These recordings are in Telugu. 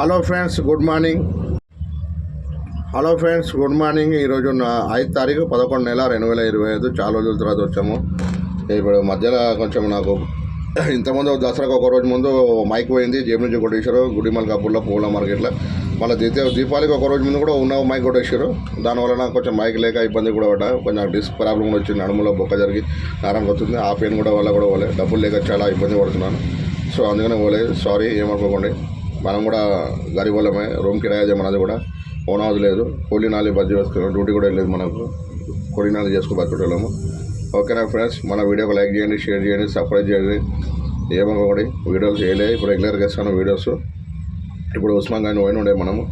Hello friends good morning hello friends good morning ఈరోజు ఐదు తారీఖు పదకొండు నెల రెండు వేల ఇరవై ఐదు. చాలా రోజుల తర్వాత వచ్చాము. ఇప్పుడు మధ్యలో కొంచెం నాకు ఇంతకుముందు దసరాకు ఒక రోజు ముందు మైక్ పోయింది. జేబు నుంచి కొట్టేశారు. గుడిమల్ కపూర్లో పూల మార్కెట్లో. మళ్ళీ దీప దీపావళికి ఒక రోజు ముందు కూడా ఉన్న మైక్ కొట్టేశారు. దానివల్ల నాకు కొంచెం మైక్ లేక ఇబ్బంది కూడా పడ్డా. కొంచెం డిస్క్ ప్రాబ్లం కూడా వచ్చింది. నడుములో బొక్క జరిగి నరంకి వస్తుంది ఆ పెయిన్ కూడా వల్ల కూడా పోలే. డబ్బులు లేక చాలా ఇబ్బంది పడుతున్నాను. సో అందుకనే పోలేదు సారీ ఏమనుకోకండి. మనం కూడా గరీబ్ వాళ్ళమే రూమ్ కిరాయి మనది కూడా ఓన్ హౌస్ లేదు. కూలీ నాలుగు బజ్జీ చేసుకున్నాం డ్యూటీ కూడా లేదు మనకు. కూలీ నాలుగు చేసుకుని బతుకుతున్నాము. ఓకేనా ఫ్రెండ్స్ మన వీడియోకి లైక్ చేయండి షేర్ చేయండి సబ్స్క్రైబ్ చేయండి. ఏమనుకోండి వీడియోస్ చేయలే. ఇప్పుడు రెగ్యులర్గా ఇస్తాను వీడియోస్. ఇప్పుడు ఉస్మాన్ గాని పోయిన ఉండే మనము.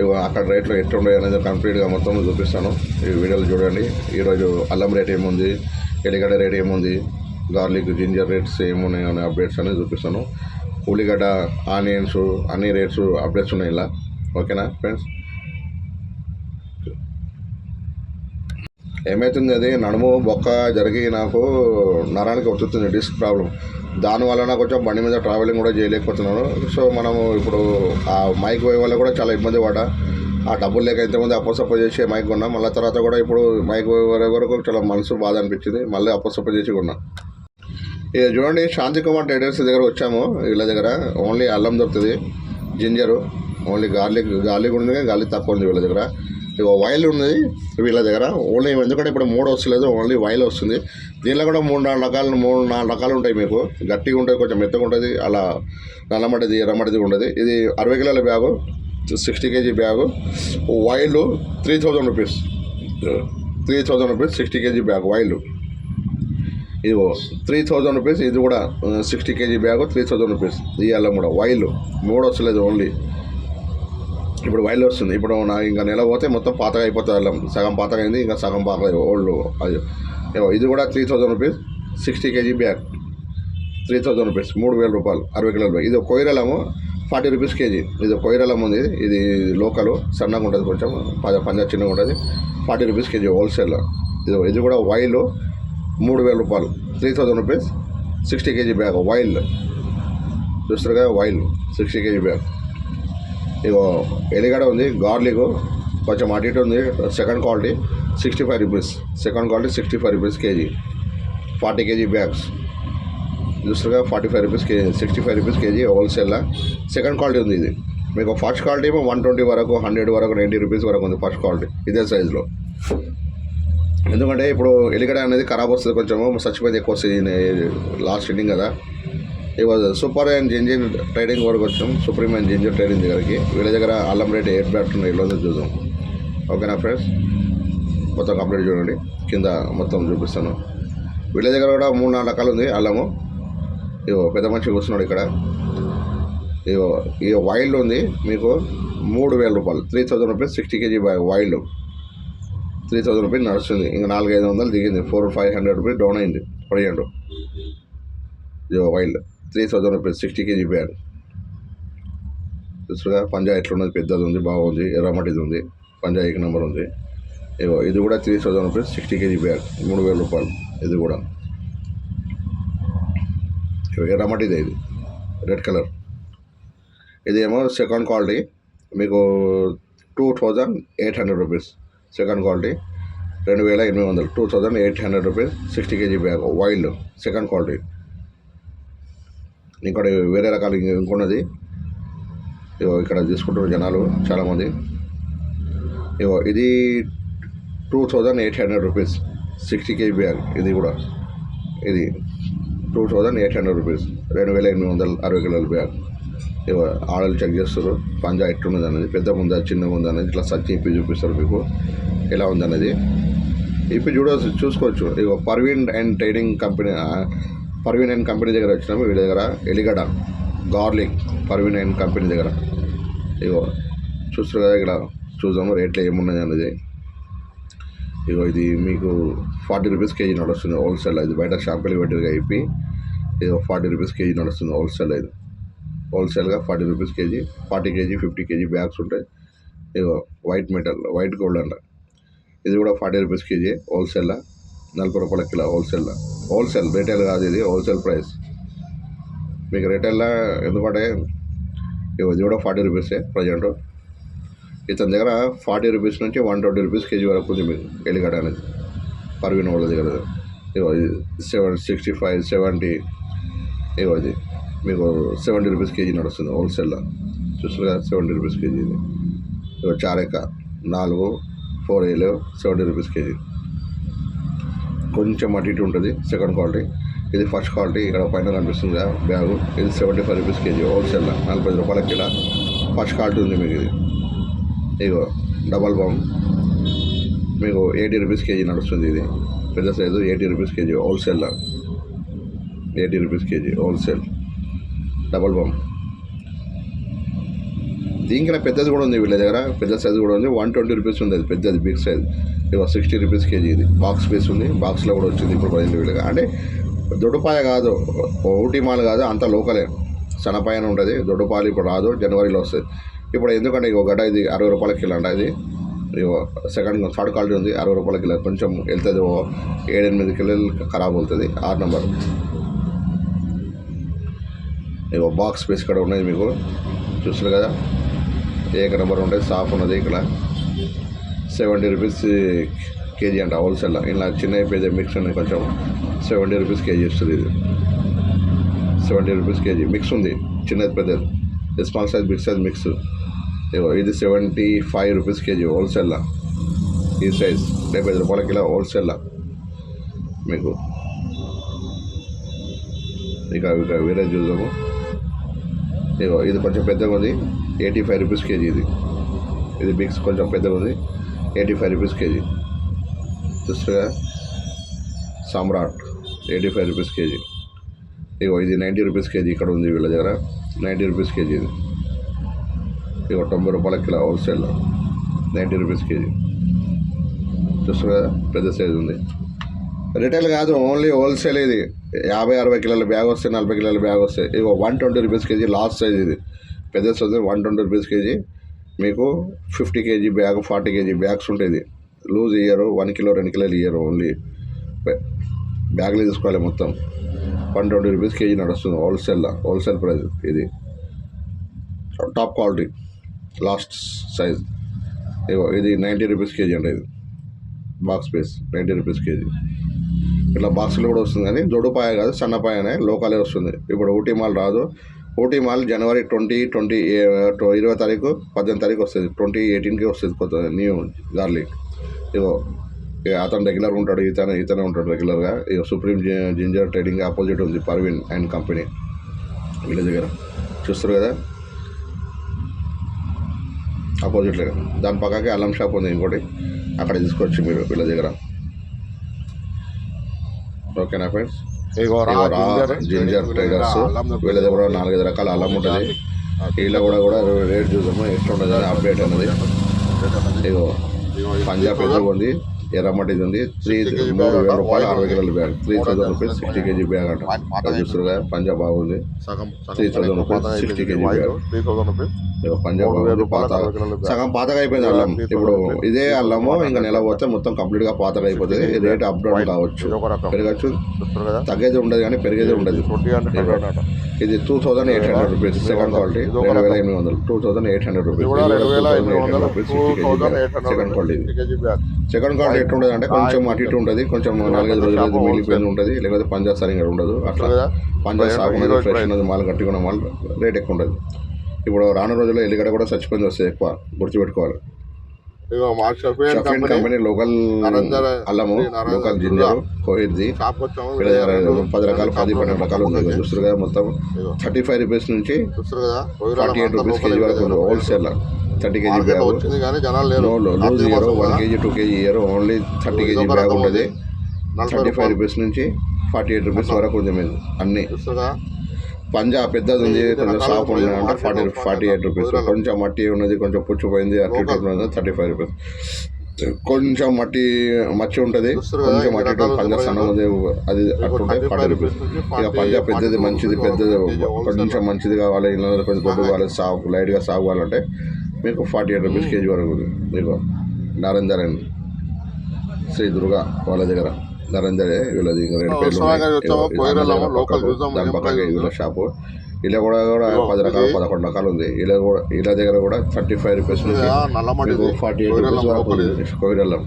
ఇగో అక్కడ రేట్లు ఎట్లుండే అనేది కంప్లీట్గా మొత్తం చూపిస్తాను. ఈ వీడియోలు చూడండి. ఈరోజు అల్లం రేట్ ఏముంది? ఎల్లిగడ్డ రేట్ ఏముంది? గార్లిక్ జింజర్ రేట్స్ ఏమున్నాయి అనే అప్డేట్స్ అనేది చూపిస్తాను. ఉల్లిగడ్డ ఆనియన్స్ అన్ని రేట్స్ అప్డేట్స్ ఉన్నాయి ఇలా. ఓకేనా ఫ్రెండ్స్? ఏమవుతుంది అది? నడుము బొక్క జరిగి నాకు నరానికి వచ్చుతుంది డిస్క్ ప్రాబ్లం దానివల్ల నాకు కొంచెం బండి మీద ట్రావెలింగ్ కూడా చేయలేకపోతున్నాను. సో మనము ఇప్పుడు ఆ మైక్ పోయే వల్ల కూడా చాలా ఇబ్బంది పడ్డా. ఆ డబ్బులు లేక ఇంతమంది అప్పసప్ప చేసి మైక్ కొన్నా. మళ్ళీ తర్వాత కూడా ఇప్పుడు మైక్ పోయే వరకు చాలా మనసు బాధ అనిపించింది. మళ్ళీ అప్పసప్ప చేసి కొన్నా. ఇది చూడండి శాంతి కుమార్ ట్రేడర్స్ దగ్గర వచ్చాము. వీళ్ళ దగ్గర ఓన్లీ అల్లం దొరుకుతుంది జింజరు ఓన్లీ గార్లిక్ గార్లిక్ ఉంది గార్లిక్ తక్కువ ఉంది వీళ్ళ దగ్గర. ఇక వైల్ ఉన్నది వీళ్ళ దగ్గర. ఓన్లీ ఎందుకంటే ఇప్పుడు మూడు వస్తలేదు ఓన్లీ వైల్ వస్తుంది. దీనిలో కూడా మూడు నాలుగు రకాలు మూడు నాలుగు రకాలు ఉంటాయి మీకు. గట్టిగా ఉంటుంది కొంచెం మెత్తగా ఉంటుంది అలా నల్లమడిది ఎర్రమడిది ఉండదు. ఇది అరవై కిలోల bag sixty KG bag. While three thousand rupees. Three thousand rupees sixty KG bag while. ఇది త్రీ థౌజండ్ రూపీస్ ఇది కూడా sixty KG bag three thousand rupees ఈ అల్లం కూడా వైల్ మూడు వస్తలేదు ఓన్లీ ఇప్పుడు వైల్ వస్తుంది. ఇప్పుడు నా ఇంకా నెల పోతే మొత్తం పాతగా అయిపోతుంది అల్లం. సగం పాతగా అయింది ఇంకా సగం పాత ఓల్డ్ అది ఇది కూడా three thousand rupees sixty KG bag three thousand rupees మూడు వేల రూపాయలు అరవై కిలోల బ్యాగ్ ఇది కొయిరలము ఫార్టీ రూపీస్ కేజీ ఇది కొయిరలం ఉంది. ఇది లోకల్ సన్నగా ఉంటుంది కొంచెం పద పంజా చిన్నగా ఉంటుంది. ఫార్టీ రూపీస్ కేజీ హోల్సేల్లో ఇది ఇది కూడా వైలు మూడు వేల రూపాయలు. Three thousand rupees sixty KG bag while చూస్తారుగా వైల్ సిక్స్టీ కేజీ బ్యాగ్. ఇగో ఎలిగడ ఉంది గార్లిక్ కొంచెం అటు ఇటు ఉంది second quality sixty five rupees. Second quality sixty five rupees KG. Forty KG bags. చూస్తారుగా forty five rupees KG sixty five rupees KG హోల్సేల్లా second quality ఉంది ఇది. మీకు ఫస్ట్ క్వాలిటీ ఏమో వన్ ట్వంటీ వరకు హండ్రెడ్ వరకు నైంటీ రూపీస్ వరకు ఉంది ఫస్ట్ క్వాలిటీ ఇదే సైజులో. Hmm. ఎందుకంటే ఇప్పుడు ఎలిగడ అనేది ఖరాబ్ వస్తుంది కొంచెం చచ్చిపోయింది ఎక్కువ సీజన్ లాస్ట్ ఎండింగ్ కదా. ఇవాళ సూపర్ అండ్ జింజర్ ట్రేడింగ్ వరకు వచ్చాం. సుప్రీం అండ్ జింజర్ ట్రేడింగ్ దగ్గరికి. వీళ్ళ దగ్గర అల్లం రేట్ ఎయిట్ బ్యాట్ ఉన్నాయి. ఈరోజు చూద్దాం. ఓకేనా ఫ్రెండ్స్ మొత్తం కంప్లీట్ చూడండి. కింద మొత్తం చూపిస్తాను. వీళ్ళ దగ్గర కూడా మూడు నాలుగు రకాలు ఉంది అల్లము. ఇవో పెద్ద మనిషి కూర్చున్నాడు ఇక్కడ. ఇవో ఈ వైల్డ్ ఉంది. మీకు మూడు వేల రూపాయలు three thousand rupees sixty KG wild three thousand rupees నడుస్తుంది. ఇంకా నాలుగు ఐదు వందలు దిగింది. Four five hundred rupees down అయింది. పడియండు ఇది wild. Three thousand rupees sixty KG bag. చూసుగా పంజా ఎట్లున్నది? పెద్దది ఉంది బాగుంది ఎర్రమటిది ఉంది పంజా ఏక నెంబర్ ఉంది. ఇగో ఇది కూడా three thousand rupees sixty KG bag మూడు వేల రూపాయలు ఇది కూడా. ఇగో ఎర్రమటిదే ఇది. Red colour. ఇదేమో సెకండ్ క్వాలిటీ. మీకు two thousand eight hundred rupees. Second quality. రెండు వేల ఎనిమిది వందలు. Two thousand eight hundred rupees sixty KG bag. Wild second quality. ఇంకోటి వేరే రకాలు ఇంక- ఇంకొన్నది. ఇగో ఇక్కడ తీసుకుంటున్న జనాలు చాలామంది. ఇగో ఇది two thousand eight hundred rupees sixty KG bag. ఇది కూడా. ఇది two thousand eight hundred rupees. రెండు వేల ఎనిమిది వందల అరవై కిలోల బ్యాగ్. ఆడలు చెక్ చేస్తారు పంజా ఎట్టున్నది అనేది పెద్ద ఉందా చిన్నగా ఉందా అనేది ఇట్లా సర్చ్ ఇప్పి చూపిస్తారు మీకు. ఎలా ఉందనేది. ఇప్పుడు చూడ చూసుకోవచ్చు. ఇక Parveen and trading company Parveen and company దగ్గర వచ్చినాము వీడి దగ్గర. ఎలిగడ గార్లిక్ పర్వీన్ అండ్ కంపెనీ దగ్గర. ఇగో చూస్తారు కదా ఇక్కడ చూద్దాము రేట్లు ఏమున్నది అనేది. ఇగో ఇది మీకు ఫార్టీ రూపీస్ కేజీ నడుస్తుంది హోల్సేల్. అది బయట షాంపులు పెట్టిగా అయిపోయి ఇదిగో ఫార్టీ రూపీస్ కేజీ నడుస్తుంది హోల్సేల్ ఇది. హోల్సేల్గా forty rupees KG forty KG fifty KG bags ఉంటాయి. ఇగో వైట్ మెటల్ వైట్ గోల్డ్ అంట. ఇది కూడా ఫార్టీ రూపీస్ కేజీ హోల్సేల్లో నలభై రూపాయల కిలో హోల్సేల్లో హోల్సేల్ రిటైల్ కాదు ఇది హోల్సేల్ ప్రైస్ మీకు రిటైల్లో ఎందుకంటే ఇగో ఇది కూడా ఫార్టీ రూపీసే ప్రజెంట్ ఇతని దగ్గర ఫార్టీ రూపీస్ నుంచి వన్ ట్వంటీ రూపీస్ కేజీ వరకు ఉంది మీకు ఎలిగడ్డ అనేది. పర్వీన్ వాళ్ళ దగ్గర. ఇది సెవెన్ సిక్స్టీ ఫైవ్ సెవెంటీ ఇగో ఇది. మీకు సెవెంటీ రూపీస్ కేజీ నడుస్తుంది హోల్సేల్లో చూస్తారు కదా సెవెంటీ రూపీస్ కేజీ ఇది. చారెక్క నాలుగు ఫోర్ ఏలు సెవెంటీ రూపీస్ కేజీ. కొంచెం అటు ఇటు ఉంటుంది సెకండ్ క్వాలిటీ ఇది ఫస్ట్ క్వాలిటీ ఇక్కడ పైన కనిపిస్తుంది కదా బ్యాగు. ఇది సెవెంటీ ఫైవ్ రూపీస్ కేజీ హోల్సేల్లో నలభై ఐదు రూపాయల కిలో ఫస్ట్ క్వాలిటీ ఉంది మీకు ఇది. ఇగో డబల్ బామ్ మీకు ఎయిటీ రూపీస్ కేజీ నడుస్తుంది ఇది. పెద్ద సైజు ఎయిటీ రూపీస్ కేజీ హోల్సేల్లో eighty rupees KG wholesale double balm దీనికన్నా పెద్దది కూడా ఉంది వీళ్ళ దగ్గర పెద్ద సైజు కూడా ఉంది. వన్ ట్వంటీ రూపీస్ ఉంది అది పెద్దది బిగ్ సైజ్. ఇక సిక్స్టీ రూపీస్ కేజీ ఇది. బాక్స్ పీస్ ఉంది. బాక్స్లో కూడా వచ్చింది ఇప్పుడు పదిహేను వీళ్ళగా అంటే దొడ్డుపాయ కాదు ఒకటి మాల్ కాదు అంత లోకలే. సన్నపాయన ఉంటుంది. దొడ్డుపాలు ఇప్పుడు రాదు జనవరిలో వస్తుంది ఇప్పుడు ఎందుకంటే ఇక గడ్డ ఇది అరవై రూపాయల కిలో అంట ఇది. సెకండ్ థర్డ్ క్వాలిటీ ఉంది అరవై రూపాయల కిలో. కొంచెం వెళ్తుంది ఓ ఏడెనిమిది కిలోలు ఖరాబ్ అవుతుంది. ఆరు నెంబర్. ఇగో బాక్స్ పీస్ కూడా ఉన్నాయి మీకు. చూస్తున్నారు కదా? ఏక నెంబర్ ఉంటాయి సాఫ్ ఉన్నది ఇక్కడ. సెవెంటీ రూపీస్ కేజీ అంట హోల్సేల్లో ఇలా చిన్న పెద్ద మిక్స్ ఉన్నాయి కొంచెం. సెవెంటీ రూపీస్ కేజీ ఇస్తుంది ఇది. Seventy rupees KG. మిక్స్ ఉంది. చిన్నది పెద్దది. Small size big size mix ఇగో ఇది సెవెంటీ ఫైవ్ రూపీస్ కేజీ హోల్సేల్లో ఈ సైజ్ డెబ్బై ఐదు రూపాయల కిలో హోల్సేల్లో మీకు. ఇక ఇక వేరే చూద్దాము. ఇది కొంచెం పెద్దగా ఉంది. ఎయిటీ ఫైవ్ రూపీస్ కేజీ ఇది. ఇది మిక్స్ కొంచెం పెద్దగా ఉంది. Eighty five rupees KG. చూస్తుగా Samrat eighty five rupees KG. ఇగో ఇది నైంటీ రూపీస్ కేజీ ఇక్కడ ఉంది వీళ్ళ దగ్గర. నైంటీ రూపీస్ కేజీ ఇది. ఇగో తొంభై రూపాయల kilo wholesale. Ninety rupees KG. చూస్తుగా పెద్ద సైజ్ ఉంది. రిటైల్ కాదు ఓన్లీ హోల్సేల్ ఇది. యాభై అరవై కిలోల బ్యాగ్ వస్తాయి నలభై కిలోల బ్యాగ్ వస్తాయి. ఇగో one twenty rupees KG last size ఇది. పెద్ద size one twenty rupees KG. మీకు fifty KG bag forty KG bags ఉంటుంది లూజ్ ఇయ్యరు వన్ కిలో రెండు కిలోలు ఇయ్యరు ఓన్లీ. బ్యాగ్లు తీసుకోవాలి మొత్తం. వన్ ట్వంటీ రూపీస్ కేజీ నడుస్తుంది హోల్సేల్లో హోల్సేల్ ప్రైస్ ఇది. Top quality last size. ఇగో ఇది నైంటీ రూపీస్ కేజీ అండి ఇది. Box piece ninety rupees KG. ఇట్లా బాక్సులు కూడా వస్తుంది కానీ జోడుపాయ కాదు సన్నపాయనే లోకలే వస్తుంది. ఇప్పుడు ఊటీ మాల్ రాదు. ఊటీ మాల్ జనవరి ట్వంటీ ట్వంటీ ఇరవై తారీఖు పద్దెనిమిది తారీఖు వస్తుంది. ట్వంటీ ఎయిటీన్కి వస్తుంది కొత్త న్యూ గార్లిక్. ఇగో అతను రెగ్యులర్ ఉంటాడు ఇతను ఇతనే ఉంటాడు రెగ్యులర్గా ఇక సుప్రీం జి- జింజర్ ట్రేడింగ్ ఆపోజిట్ ఉంది పర్వీన్ అండ్ కంపెనీ వీళ్ళ దగ్గర. చూస్తారు కదా? ఆపోజిట్లో దాని పక్కకే అల్లం షాప్ ఉంది ఇంకోటి. అక్కడ తీసుకోవచ్చు మీరు వీళ్ళ దగ్గర. ఓకేనా ఫ్రెండ్స్ జింజర్ ట్రేడర్స్ వీళ్ళ దగ్గర నాలుగైదు రకాల అల్లం ఉంటుంది. వీళ్ళ కూడా కూడా రేట్ చూద్దాము ఎట్లా ఉంటుంది అప్డేట్ అనేది ఇగో పంజాబ్ పెద్దగా ఉంది ఎర్రమట్టిది ఉంది. త్రీ మూడు వేల రూపాయలు అరవై కిలోల bag. Three thousand rupees sixty KG bag అంట. కదా పంజాబ్ బాగుంది సగం three thousand rupees sixty KG bag. Punjab బాగుంది పాత. సగం పాతగా అయిపోయింది అల్లం. ఇప్పుడు ఇదే అల్లము ఇంకా నెల పోతే మొత్తం కంప్లీట్గా పాతగా అయిపోతుంది రేట్ అప్ డౌన్ కావచ్చు. ఇది పెరగచ్చు. తగ్గేది ఉండదు కానీ పెరిగేది ఉండదు. ఇది two thousand eight hundred rupees second quality రెండు వేల. ఎనిమిది వందలు. Two thousand eight hundred rupees second quality second quality ఎట్లా ఉంటుంది అంటే కొంచెం అటు ఇటు ఉంటుంది కొంచెం నాలుగైదు రోజులు మిగిలిపోయింది ఉంటుంది లేకపోతే పంజా సరిగా ఉండదు అట్లా. కదా? పంజా Price సాగు ఫ్రెష్. ఉన్నది మాల్ గట్టిగా ఉన్న మాల్ రేట్ ఎక్కువ ఉంటుంది ఇప్పుడు రాను రోజుల్లో ఎల్లిగడ్డ కూడా చచ్చిపోయింది వస్తాయి ఎక్కువ గుర్తుపెట్టుకోవాలి. మా షఫీన్ కంపెనీ లోకల్ అల్లము లోకల్ జింజర్ పది రకాలు పది పన్నెండు రకాలు ఉంది ఇగో చూస్తారు కదా మొత్తం. ఇగో. థర్టీ ఫైవ్ రూపీస్ నుంచి ఫార్టీ ఎయిట్ రూపీస్ కేజీ వరకు. Wholesale thirty KG bag. Loose year one. KG two KG ఇయర్ ఓన్లీ థర్టీ కేజీ బ్యాగ్ ఉంటుంది. థర్టీ ఫైవ్ రూపీస్ నుంచి ఫార్టీ ఎయిట్ రూపీస్ వరకు ఉంది అన్ని. చూస్తారా పంజా పెద్దది ఉంది కొంచెం షాప్ ఉంది అంటే ఫార్టీ ఫార్టీ ఎయిట్ రూపీస్. కొంచెం మట్టి ఉన్నది కొంచెం పుచ్చిపోయింది అటు ఇటు లోకల్. ఉన్నది థర్టీ ఫైవ్ రూపీస్ కొంచెం మట్టి మచ్చి ఉంటుంది. కొంచెం ఎన్ని అటు ఇటు రకాలు పంజా ఉన్నాయి. సన్నం ఉంది అది అట్టుంటే 35 ఫార్టీ రూపీస్ ఇక 40, పంజా పెద్దది 42 మంచిది పెద్దది. కొంచెం మంచిది కావాలి ఇలా కొంచెం దొడ్డు కావాలి సాగు లైట్గా సాగు కావాలంటే మీకు ఫార్టీ ఎయిట్ రూపీస్ కేజీ వరకు ఉంది. మీకు నరేందర్ అండ్ శ్రీ దుర్గా వాళ్ళ దగ్గర. వీళ్ళది రెండు పేర్లు లోకల్ దాని ప్రైస్ వీళ్ళ షాపు. ఇలా కూడా కూడా పది రకాలు పదకొండు రకాలు ఉంది. ఇలా కూడా ఇలా దగ్గర కూడా thirty five rupees forty eight rupees కోయిరల్లం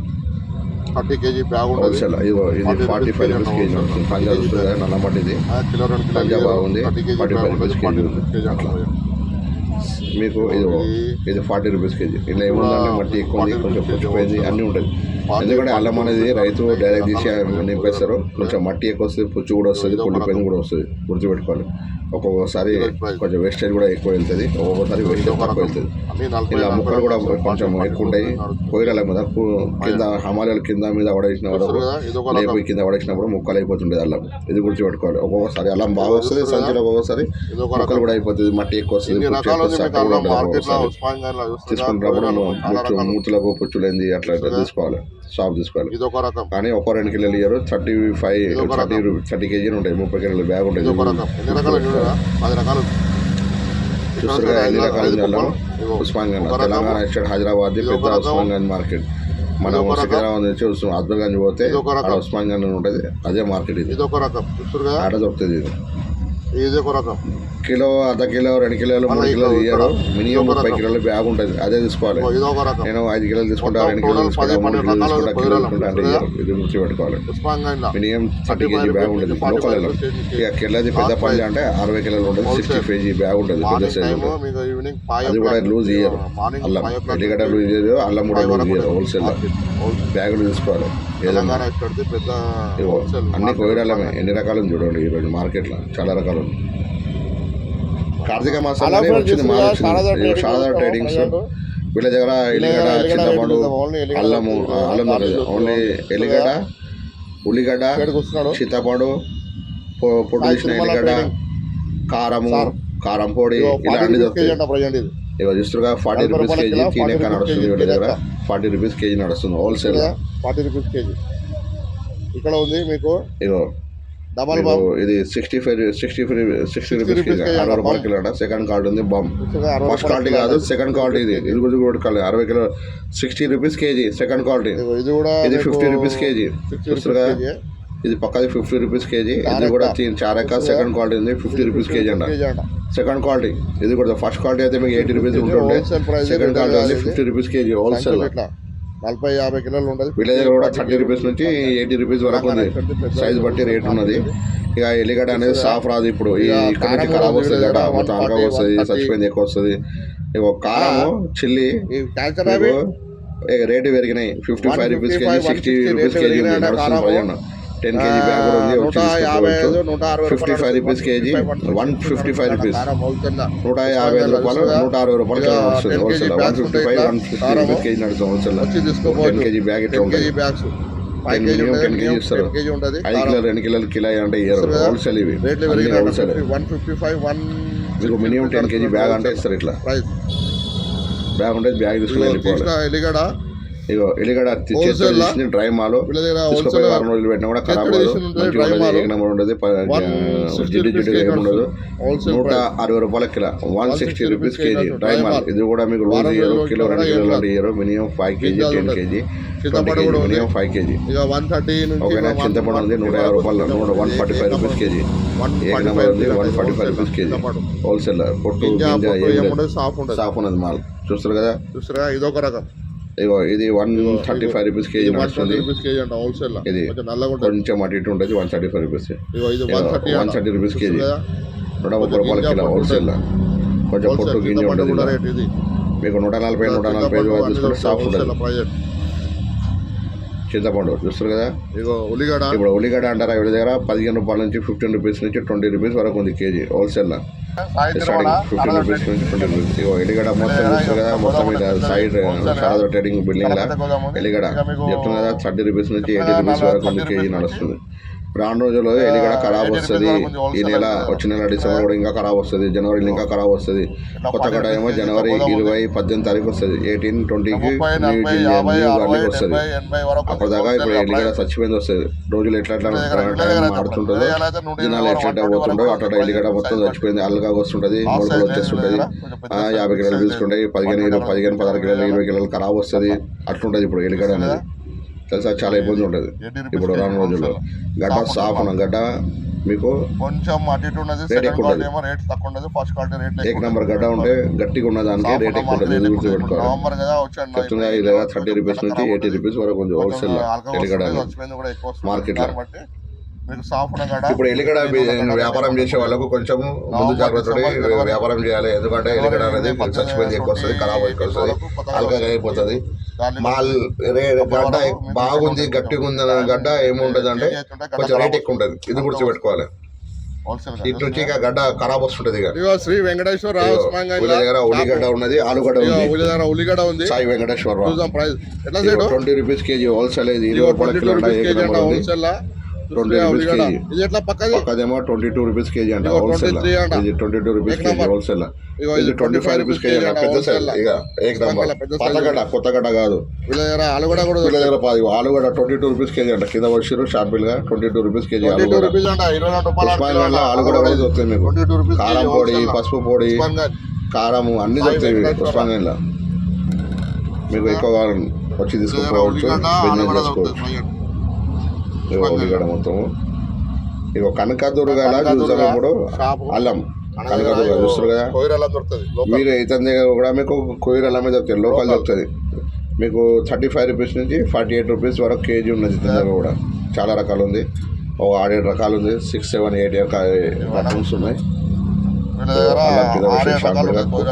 thirty KG bag ఉంటుంది. హోల్సేల్ ఇదిగో ఇది 40 ఫార్టీ ఫైవ్ రూపీస్ కేజీ నడుస్తుంది పంజాబ్ వస్తుంది కదా నల్ల మట్టిది ఆ, కిలో రెండు కిలో పంజాబ్ బాగుంది. థర్టీ కేజీ 45 బ్యాగ్ ఉంటుంది. కేజీ ఫార్టీ ఉంది. కేజీ అట్లా. ఉంటుంది. మీకు ఇది ఇది ఫార్టీ రూపీస్ కేజీ. ఇలా ఏముందంటే మట్టి ఎక్కువ ఉంది కొంచెం పుచ్చిపోయింది అన్నీ ఉంటుంది ఎందుకంటే అల్లం అనేది రైతు డైరెక్ట్ తీసి నింపేస్తారు. కొంచెం మట్టి ఎక్కువ వస్తుంది పుచ్చు కూడా వస్తుంది పుల్లిపోయింది కూడా వస్తుంది గుర్తుపెట్టుకోవాలి. ఒక్కొక్కసారి కొంచెం వేస్టేజ్ కూడా ఎక్కువ వెళ్తుంది ఒక్కొక్కసారి వేస్టేజ్ తక్కువ వెళ్తుంది. ఇలా ముక్కలు కూడా కొంచెం ఎక్కువ ఉంటాయి. కోయిరాల మీద కింద హమాలీలు కింద మీద పడేసిన వరకు కదా, పడేసినప్పుడు ముక్కలు అయిపోతుండేది అల్లం. ఇది గుర్తుపెట్టుకోవాలి. ఒక్కొక్కసారి అల్లం బాగా వస్తుంది సంచిలో ఒక్కొక్కసారి ముక్కలు కూడా అయిపోతుంది మట్టి ఎక్కువ వస్తుంది ముచ్చు. మూతులకు పుచ్చులేంది అట్లా తీసుకోవాలి షాప్ తీసుకోవాలి. ఇది ఒక రకం. కానీ ఒక రెండు కిలోలు ఇయ్యరు థర్టీ ఫైవ్ థర్టీ థర్టీ కేజీలు ఉంటాయి ముప్పై కిలోల బ్యాగ్ ఇది ఒక ఉంటుంది రకం. ఎన్ని రకాలు పది రకాలు. ఐదు ఎన్ని రకాలు. ఉస్మాన్ గంజ్. తెలంగాణ స్టేట్ హైదరాబాద్ పెద్ద. ఉస్మాన్ గంజ్ మార్కెట్. మనం. సికింద్రాబాద్ నుంచి ఉస్మాన్ అద్భుత గంజ్ పోతే ఇది ఒక రకం. ఆడ ఉస్మాన్ గంజ్ ఉంటుంది అదే మార్కెట్ ఇది. ఇది ఒక రకం. చూస్తారు ఆడ దొరుకుతుంది ఇది. ఇది ఒక రకం. కిలో అర్ధ కిలో రెండు కిలోలు మూడు కిలోలు ఇయ్యరు. మినిమం ముప్పై. కిలోల బ్యాగ్ ఉంటుంది అదే తీసుకోవాలి. నేను ఐదు కిలోలు తీసుకుంటా రెండు కిలోలు తీసుకుంటా మూడు కిలోలు తీసుకుంటా కిలో తీసుకుంటా అంటే. ఇది గుర్తుపెట్టుకోవాలి ఉస్మాన్ గంజ్లో మినిమం థర్టీ కేజీ బ్యాగ్ ఉంటుంది లోకల్ ఇక కిల్లది పెద్ద పల్లి అంటే అరవై కిలోలు ఉంటుంది. సిక్స్టీ కేజీ బ్యాగ్ ఉంటుంది పెద్ద సైజ్ ఉంటుంది అది కూడా లూజ్ ఇయ్యరు. అల్లం. ఎల్లిగడ్డ లూజ్ ఇయ్యరు అల్లం కూడా లూజ్ ఇయ్యరు. Wholesale market. హోల్- బ్యాగులు తీసుకోవాలి. అన్ని. కోయరాలమే ఎన్ని రకాలు చూడండి ఈరోజు మార్కెట్లో. చాలా రకాలు ఉంది కార్తీక మాసం అలా అని కూడా వచ్చింది శారదా ట్రేడింగ్స్. వీళ్ళ దగ్గర ఎల్లిగడ్డ చింతపండు అల్లము అల్లం. ఓన్లీ ఎల్లిగడ్డ ఉల్లిగడ్డ చింతపండు పొ- పొట్టు సాయి తీసిన తిరుమల ఎల్లిగడ్డ. కారము. కారం పొడి ఇలా ఫార్టీ అన్ని రూపీస్ కేజీ దొరుకుతాయి ఇది. ఇక చూస్తుగా ఫార్టీ రూపీస్ కేజీ 40 నడుస్తుంది వీళ్ళ దగ్గర. ఫార్టీ రూపీస్ కేజీ నడుస్తుంది హోల్సేల్. ఫార్టీ రూపీస్ కేజీ ఇక్కడ ఉంది మీకు ఇగో డబల్ బామ్ ఇది sixty five sixty five sixty rupees అరవై రూపాయల. కిలో సెకండ్ క్వాలిటీ ఉంది అరవై ఫస్ట్ క్వాలిటీ కాదు. సెకండ్ క్వాలిటీ ఇది. ఇది కూడా కొట్టుకోవాలి అరవై kilo sixty rupees KG second quality ఇది. కూడా ఇది ఫిఫ్టీ రూపీస్ కేజీ 60 రూపీస్ చూస్తుగా కేజీ ఇది పక్కది ఫిఫ్టీ రూపీస్ కేజీ ఇది. కూడా చారక్క సెకండ్ క్వాలిటీ ఉంది. ఫిఫ్టీ రూపీస్ కేజీ అంట. సెకండ్ క్వాలిటీ ఇది. కూడా ఫస్ట్ క్వాలిటీ అయితే మీకు ఎయిటీ రూపీస్ ఉంటుండే. Second quality fifty rupees KG wholesale నలభై యాభై కిలోలు వీళ్ళ దగ్గర కూడా థర్టీ రూపీస్ నుంచి ఎయిటీ రూపీస్ వరకు ఉంది. సైజ్ బట్టి రేట్ ఉన్నది. ఇక ఎల్లిగడ్డ అనేది సాఫ్ రాదు ఇప్పుడు. ఈ నుంచి ఖరాబ్ వస్తుంది గడ్డ మొత్తం అనగా వస్తుంది చచ్చిపోయింది ఎక్కువ వస్తుంది. ఇక కారము చిల్లి రేటు పెరిగినాయి. Fifty five rupees KG 155, sixty 160 rupees KG నడుస్తుంది టెన్ కేజీ బ్యాగ్ ఉంది నూట యాభై ఐదు నూట అరవై fifty five rupees KG one fifty five rupees. నూట యాభై ఐదు రూపాయలు నూట అరవై రూపాయలు నడుస్తుంది wholesale one fifty five one fifty rupees KG నడుస్తుంది హోల్సేల్ టెన్ కేజీ బ్యాగ్ ఇట్లా టెన్ ఉంటుంది? Ten కేజీ minimum ఉంటుంది 10 kg ఇస్తారు. ఉంటుంది ఐదు కిలోలు రెండు కిలోలు కిలో అంటే ఇయ్యరు? హోల్సేల్ ఇవి. Wholesale one fifty five one మీకు మినిమం టెన్ కేజీ బ్యాగ్ అంటే ఇస్తారు ఇట్లా. బ్యాగ్ ఉంటే బ్యాగ్ తీసుకుని వెళ్ళిపోవాలి. ఇగో ఎలిగడ డ్రై మాలు తీసుకుపోయి వారం రోజులు పెట్టినా కూడా ఖరాబ్ అవ్వదు ఉండదు. జిడ్డు ఏముండదు. నూట అరవై రూపాయల kilo. One sixty rupees KG dry mall. ఇది కూడా మీకు రోజు రోజులు కిలో రెండు కిలోలు అంటే ఇయ్యరు minimum five KG ten. KG minimum five KG. ఓకేనా చింతపండు ఉంది నూట యాభై రూపాయలు నూట one forty five rupees KG. One ఏక ఫార్టీ నెంబర్ ఫైవ్ ఉంది? One forty five rupees KG. చింతపండు. హోల్సేల్ పొట్టు సాఫ్ ఉన్నది మాల్. చూస్తారు కదా చూసారా ఇదొక రకం ఇగో ఇది one thirty five rupees KG నడుస్తుంది. ఇది. కొంచెం అటు ఇటు ఉంటుంది one thirty five rupees one thirty rupees KG. నూట ముప్పై రూపాయల కిలో హోల్సేల్ కొంచెం పొట్టు గింజ ఉంటుంది మీకు నూట నలభై నూట నలభై ఐదు సాఫ్ట్ ఉంటుంది. చింతపండు చూస్తారు కదా? ఇగో ఉల్లిగడ్డ. ఇప్పుడు ఉల్లిగడ్డ అంటారా? వీళ్ళ దగ్గర పదిహేను రూపాయల నుంచి ఫిఫ్టీన్ రూపీస్ నుంచి ట్వంటీ రూపీస్ వరకు ఉంది కేజీ హోల్సేల్ ఫిఫ్టీన్ రూపీస్ నుంచి ట్వంటీ రూపీస్. ఇగో ఎల్లిగడ్డ మొత్తం చూస్తారు కదా? మొత్తం సైడ్ శారదా ట్రేడింగ్ బిల్డింగ్ లా ఎల్లిగడ్డ చెప్తున్నా కదా థర్టీ రూపీస్ నుంచి ఎయిటీ రూపీస్ వరకు ఉంది కేజీ నడుస్తుంది. రాను రోజుల్లో ఎల్లిగడ్డ ఖరాబ్ వస్తుంది. ఈ నెల వచ్చే నెల డిసెంబర్ కూడా ఇంకా ఖరాబ్ వస్తుంది. జనవరిలో ఇంకా ఖరాబ్ వస్తుంది. కొత్త కట్ట ఏమో జనవరి ఇరవై పద్దెనిమిది తారీఖు వస్తుంది. ఎయిటీన్ ట్వంటీకి వస్తుంది. అప్పటిదాకా ఇప్పుడు ఎల్లిగడ్డ చచ్చిపోయింది వస్తుంది. రోజులు ఎట్లా ఎట్లా మారుతుంటుందో. దినాలు ఎట్లా పోతుండో అట్లా ఎల్లిగడ్డ మొత్తం చచ్చిపోయింది అల్లగా వస్తుంటది మొలకలు వచ్చేస్తుంటది. యాభై కిలోలు తీసుకుంటాయి పదిహేను ఇరవై పదిహేను పదహారు కిలోలు ఇరవై కిలోలు ఖరాబ్ వస్తుంది. అట్లుంటది ఇప్పుడు ఎల్లిగడ్డ అనేది. తెలుసా? చాలా ఇబ్బంది ఉంటుంది ఇప్పుడు రాను రోజుల్లో గడ్డ సాఫ్ గడ్డ మీకు కొంచెం అటు ఇటు ఉన్నది సెకండ్ క్వాలిటీ. ఏమో రేట్ తక్కువ ఉన్నది ఫస్ట్ క్వాలిటీ రేట్ ఏక్ నెంబర్ గడ్డ ఉంటే గట్టిగా ఉన్న దానికి రేట్ ఎక్కువ ఉంటుంది ఇది గుర్తుపెట్టుకోవాలి నవంబర్ కదా వచ్చాను చెప్తున్నా ఇది థర్టీ రూపీస్ నుంచి ఎయిటీ రూపీస్ వరకు కొంచెం హోల్సేల్. దాన్ని బట్టి మీకు ఇప్పుడు ఎలిగడ వ్యాపారం చేసే వాళ్ళకు కొంచెం ముందు జాగ్రత్త వ్యాపారం చేయాలి. ఎందుకంటే ఎలిగడ అనేది చచ్చిపోయింది ఎక్కువ వస్తుంది ఖరాబ్ ఎక్కువ వస్తుంది అల్కగా అయిపోతుంది. మాల్ రే గడ్డ బాగుంది గట్టిగా ఉంది అనే గడ్డ ఏముంటది అంటే కొంచెం రేట్ ఎక్కువ ఉంటుంది. ఇది గుర్తుపెట్టుకోవాలి హోల్సేల్ ఇటు నుంచి ఇక గడ్డ ఖరాబ్ వస్తుంటది శ్రీ వెంకటేశ్వర దగ్గర ఉల్లిగడ్డ ఉన్నది ఆలుగడ్డ దగ్గర ఉల్లిగడ్డ ఉంది. సాయి ప్రైస్. ఎట్లా side twenty rupees KG wholesale ఇది. Wholesale twenty rupees KG. పక్కదేమో two rupees KG అంట హోల్సేల్ 23 అంట. ఇది twenty two rupees KG. Wholesale ఇది ట్వంటీ ఫైవ్ రూపీస్ కేజీ పెద్ద సైజ్ ఇక ఏక్ నంబర్. ఉస్మాన్ పెద్ద పాత size. గడ్డ కొత్త గడ్డ కాదు ఆలుగడ్డ కూడా వీళ్ళ దగ్గర పాది ఆలుగడ్డ ట్వంటీ టూ రూపీస్ కేజీ అంట. కింద వచ్చిరు షార్పిల్గా ట్వంటీ టూ రూపీస్ కేజీ ఆలుగడ్డ. ఆలుగడ్డ కూడా దొరుకుతుంది మీకు. కారం పొడి పసుపు పొడి ఉస్మాన్ గడ్ కారం అన్ని దొరుకుతాయి? గడ్డలో మీకు ఎక్కువ వచ్చి తీసుకుపోవచ్చు బిజినెస్ చేసుకోవచ్చు. ఉల్లిగడ్డ మొత్తం ఇగో కనకదుర్గల చూసాము ఇప్పుడు. అల్లం. కనకదుర్గ చూస్తారు కదా? మీరు ఇతని దగ్గర కూడా మీకు కొయ్యర్ అల్లమే దొరుకుతుంది. లోకల్ దొరుకుతుంది. మీకు థర్టీ ఫైవ్ రూపీస్ నుంచి ఫార్టీ ఎయిట్ రూపీస్ వరకు కేజీ ఉన్నది ఇతని దగ్గర కూడా. చాలా రకాలు ఉంది. ఓ ఆరేడు రకాలు ఉంది. సిక్స్ సెవెన్ ఎయిట్ రకమ్స్ ఉన్నాయి.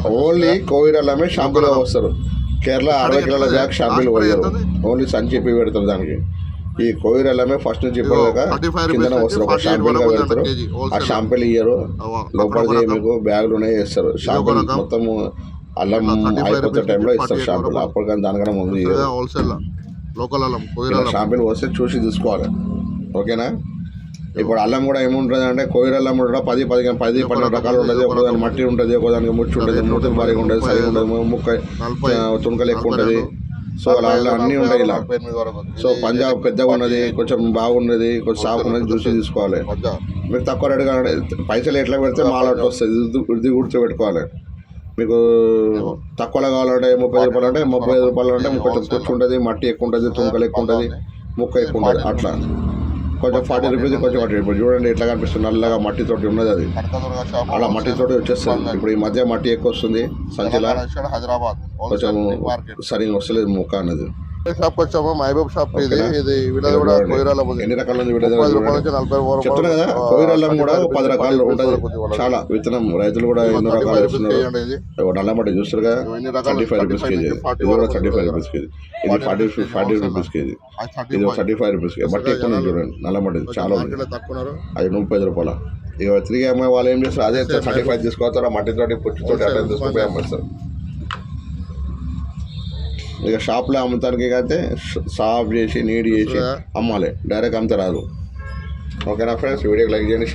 ఓన్లీ కోయిర్ అల్లమే షాంపూలో వస్తారు. కేరళ అరవై కిలోల బ్యాగ్ షాంపూలు పోయారు. ఓన్లీ సంచి పెడతారు దానికి. ఈ కోయిర్ అల్లమే ఫస్ట్ నుంచి ఇప్పటిదాకా 35 కిందనే రూపీస్ వస్తారు ఒక నుంచి 48 షాంపూల్గా పెడతారు ఆ. షాంపూలు ఇయ్యరు. అక్కడ మీకు బ్యాగులోనే ఇస్తారు. షాంపూల్ రకం. మొత్తం అల్లం ఇట్లా 35 అయిపోతే టైంలో ఇస్తారు 48 షాంపూల్. వరకు. అప్పటికని దానికన్నా ముందు హోల్సేల్ లోకల్ అల్లం షాంపూల్ వస్తే చూసి తీసుకోవాలి. ఓకేనా? ఇప్పుడు అల్లం కూడా ఏముంటుంది అంటే కోయిర అల్లం కూడా పది పది పది పన్నెండు రకాలు ఉంటుంది ఒక దాని మట్టి ఉంటుంది. ఒక దానికి ముచ్చి ఉంటుంది మూతకు భారీగా ఉంటుంది సరిగా ఉంటుంది ముక్క తునకలు ఎక్కువ ఉంటుంది. సో అలా అన్నీ ఉంటాయి ఇలా. సో పంజాబ్ పెద్దగా ఉన్నది కొంచెం బాగున్నది కొంచెం సాఫ్ ఉన్నది చూసి తీసుకోవాలి. మీకు తక్కువ రేటు కావాలి పైసలు ఎట్లా పెడితే మాల్ అట్లా వస్తుంది ఇది గుర్తుపెట్టుకోవాలి. మీకు తక్కువలో కావాలంటే ముప్పై రూపాయలు అంటే ముప్పై ఐదు రూపాయలు అంటే కొంచెం కూర్చుంటుంది మట్టి ఎక్కువ ఉంటుంది తునకలు ఎక్కువ ఉంటుంది ముక్క ఎక్కువ ఉంటుంది అట్లా. కొంచెం ఫార్టీ రూపీస్ కొంచెం ఫార్టీ ఇప్పుడు చూడండి ఎట్లా కనిపిస్తుంది. నల్లగా మట్టితోటి ఉన్నది అది. అలా మట్టితోటి వచ్చేస్తుంది. ఇప్పుడు ఈ మధ్య మట్టి ఎక్కువ వస్తుంది. సంచిలా హైదరాబాద్ కొంచెం హోల్సేల్ మార్కెట్. సరిగా వస్తలేదు ముక్క అన్నది షాప్ వచ్చాము మహబూబ్ షాప్ ఇది? ఇది వీళ్ళది కూడా కోయిరాల ఎన్ని రకాల. నుంచి నలభై చెప్తున్నా కదా కూడా 35 పది రకాలు ఉంటుంది. చాలా విత్తనం రైతులు కూడా ఎన్నో 35 రకాలు రూపీస్ వేస్తున్నారు కేజీ అండి ఇది ఒక నల్ల మట్టి చూస్తారు కదా? Thirty five rupees 35 KG. నుంచి 40 ఇది కూడా థర్టీ ఫైవ్. Rupees KG. ఇది ఫార్టీ ఫార్టీ రూపీస్ కేజీ ఇది థర్టీ ఫైవ్ రూపీస్ కేజీ. బట్టి ఎక్కువ చూడండి నల్ల మట్టి చాలా ఉంది అది ముప్పై ఐదు రూపాయల. ఇక తిరిగి అమ్మాయి వాళ్ళు ఏం చేస్తారు? అదే థర్టీ ఫైవ్ తీసుకొస్తారు? మట్టితోటి పుట్టితోటి అట్లా తీసుకుపోయి అమ్మేస్తారు ఇక షాప్లో అమ్ముతానికి అయితే సాఫ్ చేసి నీట్ చేసి అమ్మాలి. డైరెక్ట్ అమ్మితే రాదు ఓకేనా ఫ్రెండ్స్? వీడియోకి లైక్ చేయండి